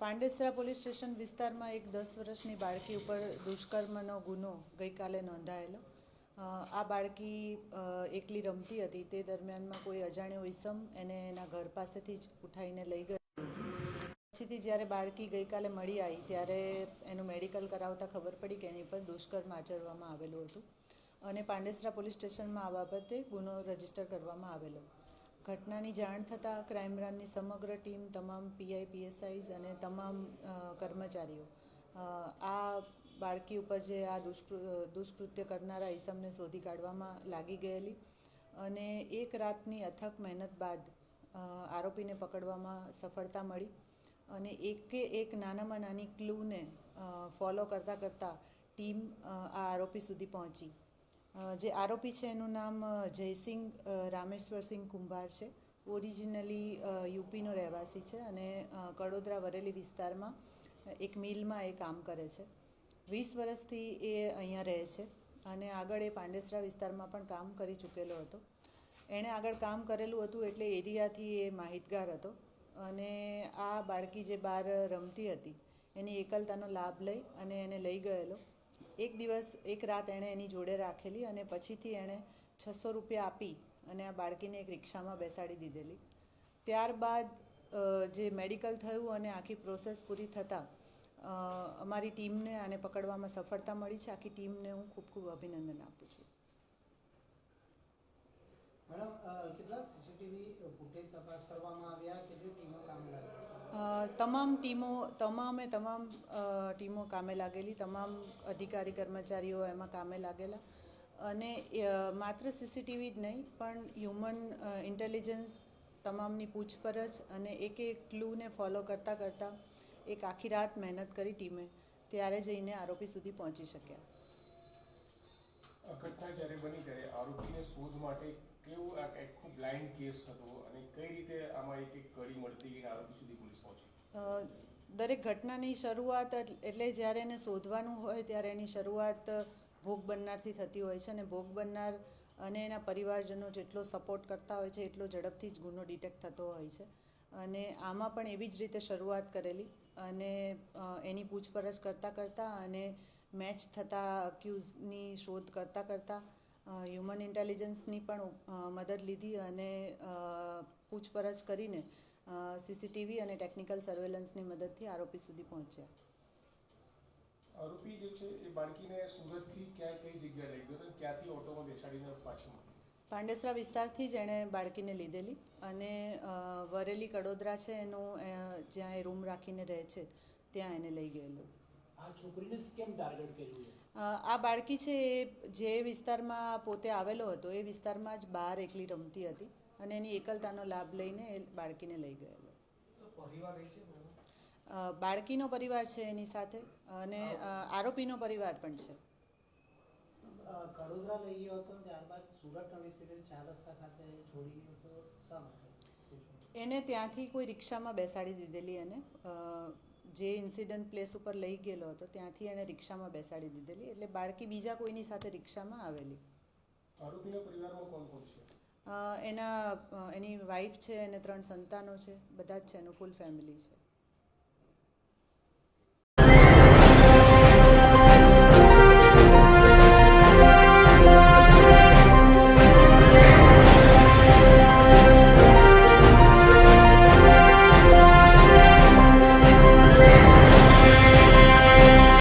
Pandesara police station વિસ્તારમાં એક દસ વર્ષની બાળકી ઉપર દુષ્કર્મનો ગુનો ગઈકાલે નોંધાયેલો. આ બાળકી એકલી રમતી હતી. તે દરમિયાનમાં કોઈ અજાણ્યો ઈસમ એને એના ઘર પાસેથી જ ઉઠાવીને લઈ ગયો પછીથી જ્યારે બાળકી ગઈકાલે મળી આવી, ત્યારે એનું મેડિકલ કરાવતા ખબર પડી કે એની પર દુષ્કર્મ આચરવામાં આવેલું હતું. અને પાંડેસરા પોલીસ સ્ટેશનમાં આ બાબતે ગુનો રજિસ્ટર કરવામાં આવેલો. ઘટનાની જાણ થતાં ક્રાઇમ બ્રાન્ચની સમગ્ર ટીમ, તમામ પીઆઈ પીએસઆઈઝ અને તમામ કર્મચારીઓ આ બાળકી ઉપર જે આ દુષ્કૃ દુષ્કૃત્ય કરનારા ઈસમને શોધી કાઢવામાં લાગી ગયેલી અને એક રાતની અથક મહેનત બાદ આરોપીને પકડવામાં સફળતા મળી અને એકે એક નાનામાં નાની ક્લૂને ફોલો કરતાં કરતાં ટીમ આ આરોપી સુધી પહોંચી. જે આરોપી છે એનું નામ જયસિંહ રામેશ્વરસિંહ કુંભાર છે. ઓરિજિનલી યુપીનો રહેવાસી છે અને કડોદરા વરેલી વિસ્તારમાં એક મિલમાં એ કામ કરે છે. વીસ વર્ષથી એ અહીંયા રહે છે અને આગળ એ પાંડેસરા વિસ્તારમાં પણ કામ કરી ચૂકેલો હતો. એણે આગળ કામ કરેલું હતું એટલે એરિયાથી એ માહિતગાર હતો અને આ બાળકી જે બહાર રમતી હતી, એની એકલતાનો લાભ લઈ અને એને લઈ ગયેલો. એક દિવસ, એક રાત એણે એની જોડે રાખેલી અને પછીથી એણે છસો રૂપિયા આપી અને આ બાળકીને એક રિક્ષામાં બેસાડી દીધેલી. ત્યારબાદ જે મેડિકલ થયું અને આખી પ્રોસેસ પૂરી થતાં અમારી ટીમને આને પકડવામાં સફળતા મળી છે. આખી ટીમને હું ખૂબ ખૂબ અભિનંદન આપું છું. મેડમ કેટલા સીસીટીવી ફૂટેજ તપાસ કરવામાં આવ્યા? કેટલી ટીમો કામ લાગી? તમામ ટીમો, તમામે તમામ ટીમો કામે લાગેલી, તમામ અધિકારી કર્મચારીઓ એમાં કામે લાગેલા. અને માત્ર સીસીટીવી જ નહીં, પણ હ્યુમન ઇન્ટેલિજન્સ તમામની પૂછપરછ અને એક એક ક્લૂને ફોલો કરતાં કરતાં એક આખી રાત મહેનત કરી ટીમે, ત્યારે જઈને આરોપી સુધી પહોંચી શક્યા. ઘટના જ્યારે બની ત્યારે આરોપીને શોધ માટે કેવું આ આખું બ્લાઇન્ડ કેસ હતો અને કઈ રીતે આમાં એક એક કડી મળતી આરોપી સુધી પોલીસ પહોંચી? દરેક ઘટનાની શરૂઆત એટલે જ્યારે એને શોધવાનું હોય ત્યારે એની શરૂઆત ભોગ બનનારથી થતી હોય છે અને ભોગ બનનાર અને એના પરિવારજનો જેટલો સપોર્ટ કરતા હોય છે, એટલો ઝડપથી જ ગુનો ડિટેક્ટ થતો હોય છે. અને આમાં પણ એવી જ રીતે શરૂઆત કરેલી અને એની પૂછપરછ કરતાં કરતાં અને મેચ થતા અક્યુઝની શોધ કરતાં કરતાં હ્યુમન ઇન્ટેલિજન્સની પણ મદદ લીધી અને પૂછપરછ કરીને સીસીટીવી અને ટેકનિકલ સર્વેલન્સની મદદથી આરોપી સુધી પહોંચ્યા. આરોપી જે છે એ બાળકીને સુરતથી ક્યાં કઈ જગ્યાએ લઈ ગયો ક્યાંથી ઓટોમાં બેસાડીને પાછી પાંડેસરા વિસ્તારથી જ એણે બાળકીને લીધેલી અને વરેલી કડોદરા છે એનું જ્યાં એ રૂમ રાખીને રહે છે ત્યાં એને લઈ ગયેલો. આ છોકરીને કેમ ટાર્ગેટ કર્યું છે આ બાળકી છે એ જે વિસ્તારમાં પોતે આવેલો હતો એ વિસ્તારમાં જ બહાર એકલી રમતી હતી અને એની એકલતાનો લાભ લઈને એ બાળકીને લઈ ગયેલો. બાળકીનો પરિવાર છે એની સાથે અને આરોપીનો પરિવાર પણ છે. કડોદરા લઈ ગયો હતો ત્યારબાદ સુરત નવી ચાર રસ્તા ખાતે છોડી ગયો હતો શા માટે? એને ત્યાંથી કોઈ રિક્ષામાં બેસાડી દીધેલી એને. અ, જે ઇન્સિડન્ટ પ્લેસ ઉપર લઈ ગયેલો હતો ત્યાંથી એણે રિક્ષામાં બેસાડી દીધેલી એટલે બાળકી બીજા કોઈની સાથે રિક્ષામાં આવેલી. આરોપીના પરિવારમાં કોણ કોણ છે? એના એની વાઈફ છે એને ત્રણ સંતાનો છે બધા જ છે એનું ફૂલ ફેમિલી છે.